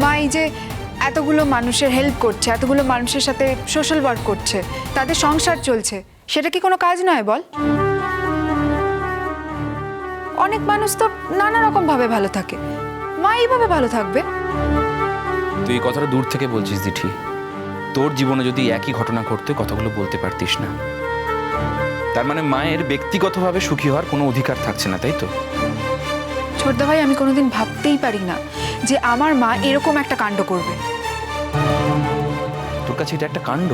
মা এই যে এতগুলো মানুষের হেল্প করছে এতগুলো মানুষের সাথে সোশ্যাল ওয়ার্ক করছে তাদের সংসার চলছে সেটা কি কোনো কাজ নয় বল? অনেক মানুষ তো নানা রকম ভাবে ভালো থাকে। মা এইভাবে ভালো থাকবে? তুই এই কথাটা দূর থেকে বলছিস দিঠি। তোর জীবনে যদি একই ঘটনা ঘটতে কথাগুলো বলতে পারতিস না। তার মানে মায়ের ব্যক্তিগতভাবে সুখী হওয়ার কোনো অধিকার থাকছে না তাই তো? ছোটদা ভাই আমি কোনোদিন ভাবতেই পারি না যে আমার মা এরকম একটা কাণ্ড করবে। তোর কাছে এটা একটা কাণ্ড?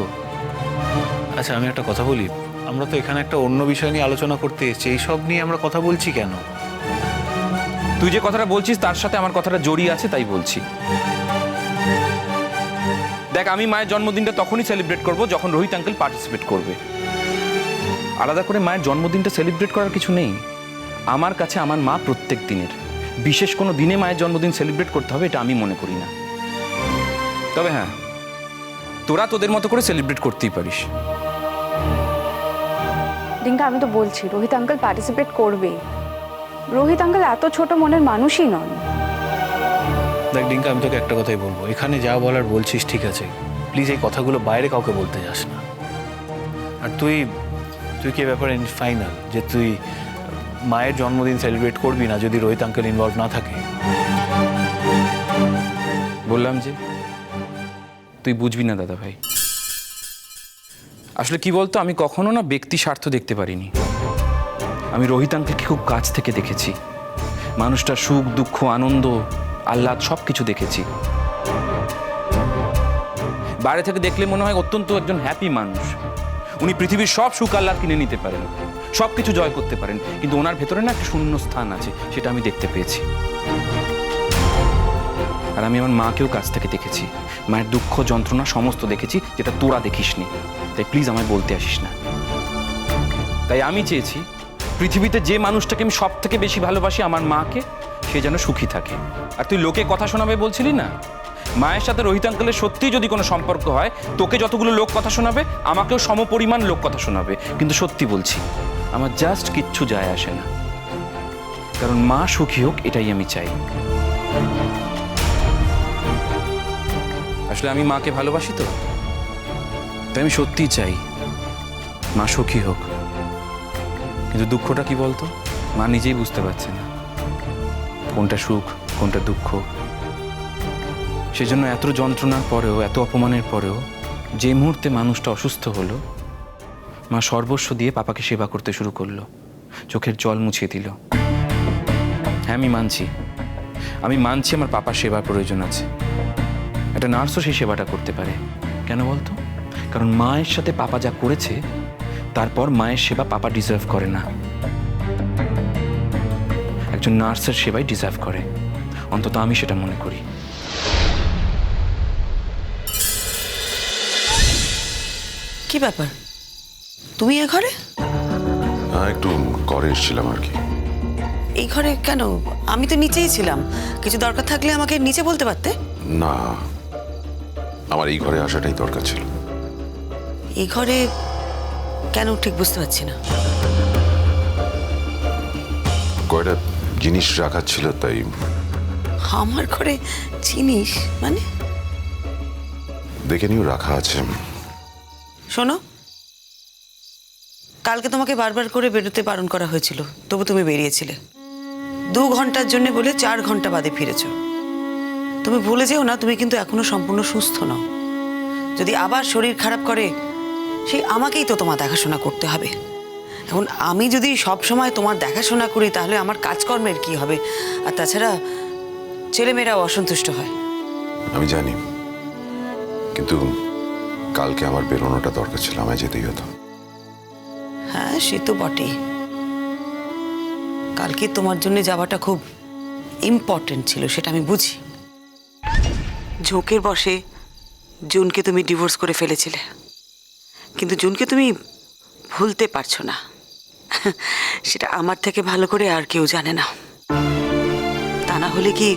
আচ্ছা আমি একটা কথা বলি। আমরা তো এখানে একটা অন্য বিষয় নিয়ে আলোচনা করতে এসেছি। এই সব নিয়ে আমরা কথা বলছি কেন? তুই যে কথাটা বলছিস তার সাথে আমার কথাটা জড়িয়ে আছে তাই বলছি। দেখ আমি মায়ের জন্মদিনটা তখনই সেলিব্রেট করব যখন রোহিত আঙ্কেল পার্টিসিপেট করবে। আলাদা করে মায়ের জন্মদিনটা সেলিব্রেট করার কিছু নেই। আমার কাছে আমার মা প্রত্যেক দিনের। বিশেষ কোনো দিনে মায়ের জন্মদিন সেলিব্রেট করতে হবে এটা আমি মনে করি না। তবে হ্যাঁ তোরা তোদের মতো করে সেলিব্রেট করতেই পারিস। ডিঙ্কা আমি তো বলছি রোহিত আঙ্কেল পার্টিসিপেট করবেই। রোহিত আঙ্কেল এত ছোট মনের মানুষই নন। দেখ ডিঙ্কা আমি তোকে একটা কথাই বলব। এখানে যা বলার বলছিস ঠিক আছে। প্লিজ এই কথাগুলো বাইরে কাউকে বলতে যাস না। আর তুই তুই কি এ ব্যাপারে ফাইনাল যে তুই মায়ের জন্মদিন সেলিব্রেট করবি না যদি রোহিত আঙ্কেল ইনভলভ না থাকে? বললাম যে, তুই বুঝবি না দাদা ভাই। আসলে কি বলতো, আমি কখনো না ব্যক্তি স্বার্থ দেখতে পারিনি। আমি রোহিত আঙ্কেলকে খুব কাছ থেকে দেখেছি। মানুষটা সুখ, দুঃখ, আনন্দ, আহ্লাদ সব কিছু দেখেছি। বাইরে থেকে দেখলে মনে হয় অত্যন্ত একজন হ্যাপি মানুষ। উনি পৃথিবীর সব সুখ আহ্লাদ কিনে নিতে পারেন, সব কিছু জয় করতে পারেন, কিন্তু ওনার ভেতরে না একটা শূন্য স্থান আছে, সেটা আমি দেখতে পেয়েছি। আর আমি আমার মাকেও কাছ থেকে দেখেছি। মায়ের দুঃখ যন্ত্রণা সমস্ত দেখেছি, যেটা তোরা দেখিসনি। তাই প্লিজ আমায় বলতে আসিস না। তাই আমি চেয়েছি, পৃথিবীতে যে মানুষটাকে আমি সব থেকে বেশি ভালোবাসি আমার মাকে, সে যেন সুখী থাকে। আর তুই লোকে কথা শোনাবে বলছিলি না? মায়ের সাথে রোহিত আঙ্কেলের সত্যিই যদি কোনো সম্পর্ক হয়, তোকে যতগুলো লোক কথা শোনাবে, আমাকেও সমপরিমাণ লোক কথা শোনাবে। কিন্তু সত্যি বলছি, আমার জাস্ট কিচ্ছু যায় আসে না। কারণ মা সুখী হোক, এটাই আমি চাই। আসলে আমি মাকে ভালোবাসি তো। তাই আমি সত্যিই চাই, মা সুখী হোক। কিন্তু দুঃখটা কি বলতো? মা নিজেই বুঝতে পারছে না। কোনটা সুখ, কোনটা দুঃখ? সেজন্য এত যন্ত্রণার পরেও, এত অপমানের পরেও, যে মুহূর্তে মানুষটা অসুস্থ হলো, মা সর্বস্ব দিয়ে পাপাকে সেবা করতে শুরু করল। চোখের জল মুছিয়ে দিল। হ্যাঁ আমি মানছি। আমি মানছি আমার পাপার সেবার প্রয়োজন আছে। একটা নার্সও সেই সেবাটা করতে পারে। কেন বলতো? কারণ মায়ের সাথে পাপা যা করেছে, তারপর মায়ের সেবা পাপা ডিজার্ভ করে না। একজন নার্সের সেবাই ডিজার্ভ করে। অন্তত আমি সেটা মনে করি। কি ব্যাপার? তুমি এ ঘরে? একটু করে এসেছিলাম আর কি। এই ঘরে কেন? আমি তো নিচেই ছিলাম। কিছু দরকার থাকলে আমাকে নিচে বলতে পারতে? না আমার এই ঘরে আসাটাই দরকার ছিল। এই ঘরে কেন ঠিক বুঝতে পারছি না? কয়টা জিনিস রাখার ছিল তাই। আমার ঘরে জিনিস মানে? দেখে নিও রাখা আছে। শোনো, কালকে তোমাকে বারবার করে বেরোতে বারণ করা হয়েছিল, তবু তুমি বেরিয়েছিলে। দু ঘণ্টার জন্য বলে চার ঘণ্টা বাদে ফিরেছো। তুমি ভুলে যেও না, তুমি কিন্তু এখনও সম্পূর্ণ সুস্থ নও। যদি আবার শরীর খারাপ করে, সেই আমাকেই তো তোমার দেখাশোনা করতে হবে। এখন আমি যদি সব সময় তোমার দেখাশোনা করি, তাহলে আমার কাজকর্মের কি হবে? আর তাছাড়া ছেলেমেয়েরাও অসন্তুষ্ট হয়। আমি জানি, কিন্তু কালকে আমার বেরোনোটা দরকার ছিল আমায় যেতেই হতো। হ্যাঁ সে তো বটেই। কালকে তোমার জন্য যাওয়াটা খুব ইম্পর্টেন্ট ছিল সেটা আমি বুঝি। ঝোঁকের বসে জুনকে তুমি ডিভোর্স করে ফেলেছিলে। কিন্তু জুনকে তুমি ভুলতে পারছ না। সেটা আমার থেকে ভালো করে আর কেউ জানে না। তা না হলে কি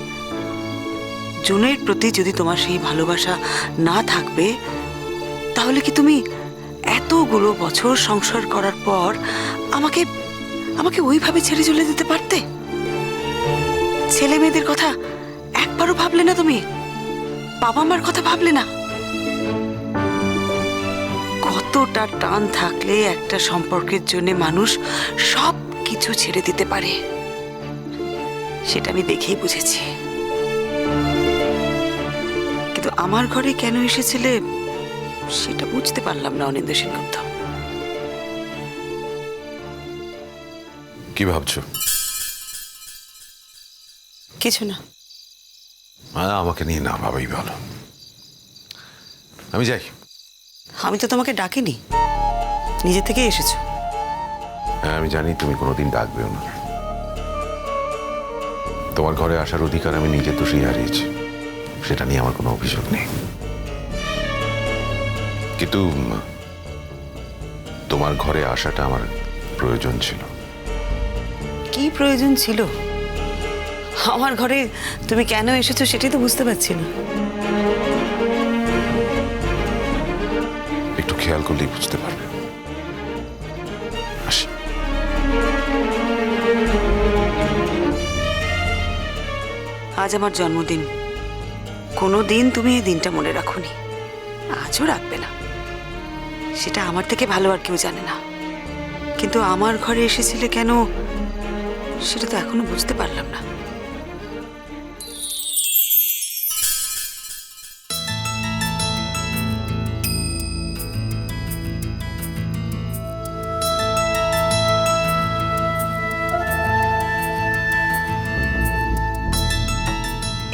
জুনের প্রতি যদি তোমার সেই ভালোবাসা না থাকবে তাহলে কি তুমি এতগুলো বছর সংসার করার পর আমাকে আমাকে ওইভাবে ছেড়ে চলে যেতে পারতে? ছেলে মেয়েদের কথা একবারও ভাবলে না তুমি? বাবা মার কথা ভাবলে না? কতটা টান থাকলে একটা সম্পর্কের জন্য মানুষ সব কিছু ছেড়ে দিতে পারে? সেটা আমি দেখেই বুঝেছি। কিন্তু আমার ঘরে কেন এসেছিলে সেটা বুঝতে পারলাম না অনিন্দ সেনগুপ্ত। কি ভাবছ? কিছু না। আমাকে নিয়ে না ভাবাই ভালো। আমি যাই। আমি তো তোমাকে ডাকিনি। নিজে থেকে এসেছ। হ্যাঁ আমি জানি তুমি কোনোদিন ডাকবেও না। তোমার ঘরে আসার অধিকার আমি নিজের দোষেই হারিয়েছি। সেটা নিয়ে আমার কোনো অভিযোগ নেই। কিন্তু তোমার ঘরে আসাটা আমার প্রয়োজন ছিল। কি প্রয়োজন ছিল? আমার ঘরে তুমি কেন এসেছ সেটাই তো বুঝতে পারছি না। একটু খেয়াল করলেই বুঝতে পারবে। আজ আমার জন্মদিন। কোনো দিন তুমি এই দিনটা মনে রাখোনি। আজও রাখবে না। সেটা আমার থেকে ভালো আর কেউ জানে না। কিন্তু আমার ঘরে এসেছিলে কেন, সেটা তো এখনও বুঝতে পারলাম না।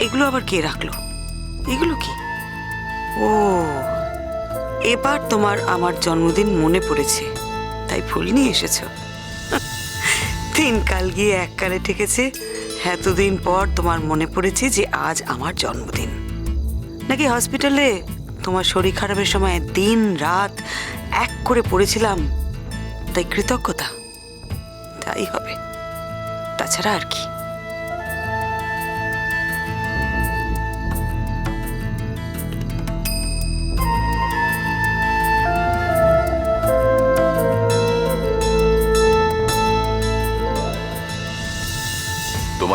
এগুলো আবার কে রাখল? এগুলো কি? ও। এবার তোমার আমার জন্মদিন মনে পড়েছে, তাই ফুল নিয়ে এসেছ। তিন কাল গিয়ে এক কালে ঠেকেছে, এতদিন পর তোমার মনে পড়েছে যে আজ আমার জন্মদিন। নাকি হসপিটালে তোমার শরীর খারাপের সময় দিন রাত এক করে পড়েছিলাম, তাই কৃতজ্ঞতা। তাই হবে। তাছাড়া আর কি।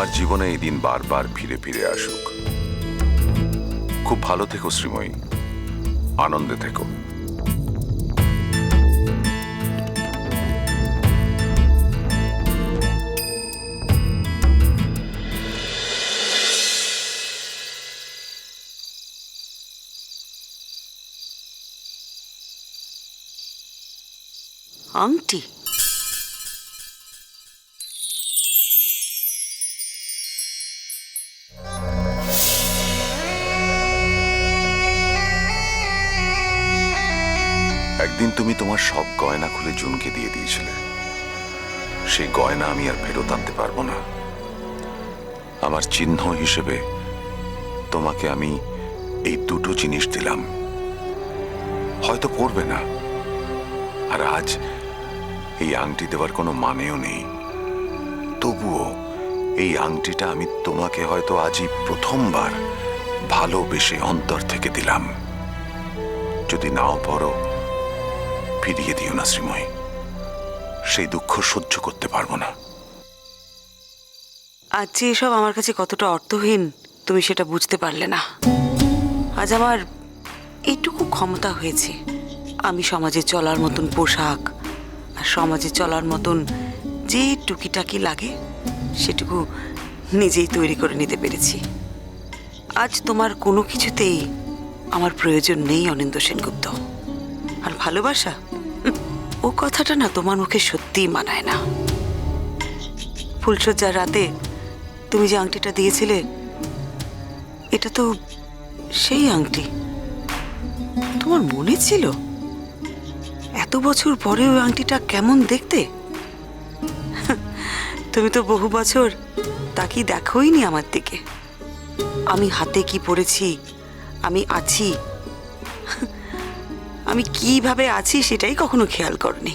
তোমার জীবনে এই দিন বারবার ফিরে ফিরে আসুক। খুব ভালো থেকো শ্রীময়ী। আনন্দে থেকো। আংটি তুমি তোমার সব গয়না খুলে জুনকে দিয়ে দিয়েছিলে। সেই গয়না আমি আর ফেরত আনতে পারব না। আমার চিহ্ন হিসেবে তোমাকে আমি এই দুটো জিনিস দিলাম। হয়তো পড়বে না। আর আজ এই আংটি দেওয়ার কোনো মানেও নেই। তবুও এই আংটিটা আমি তোমাকে হয়তো আজই প্রথমবার ভালোবেসে অন্তর থেকে দিলাম। যদি নাও পড়ো ফিরিয়ে দিও না, শ্রীময়ী। সেই দুঃখ সহ্য করতে পারব না। আজ যে এসব আমার কাছে কতটা অর্থহীন, তুমি সেটা বুঝতে পারলে না। আজ আমার এইটুকু ক্ষমতা হয়েছে। আমি সমাজে চলার মতন পোশাক আর সমাজে চলার মতন যে টুকিটাকি লাগে, সেটুকু নিজেই তৈরি করে নিতে পেরেছি। আজ তোমার কোনো কিছুতেই আমার প্রয়োজন নেই অনিন্দ সেনগুপ্ত। আর ভালোবাসা? ও কথাটা না তোমার মুখে সত্যিই মানায় না। ফুলসজ্জার রাতে তুমি যে আংটিটা দিয়েছিলে, এটা তো সেই আংটি। তোমার মনে ছিল? এত বছর পরে ওই আংটিটা কেমন দেখতে? তুমি তো বহু বছর তাকে দেখোইনি আমার দিকে। আমি হাতে কি পড়েছি আমি আছি আমি কীভাবে আছি সেটাই কখনো খেয়াল করনি।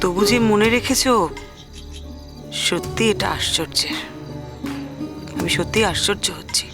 তবু যে মনে রেখেছ, সত্যি এটা আশ্চর্যের। আমি সত্যি আশ্চর্য হচ্ছি।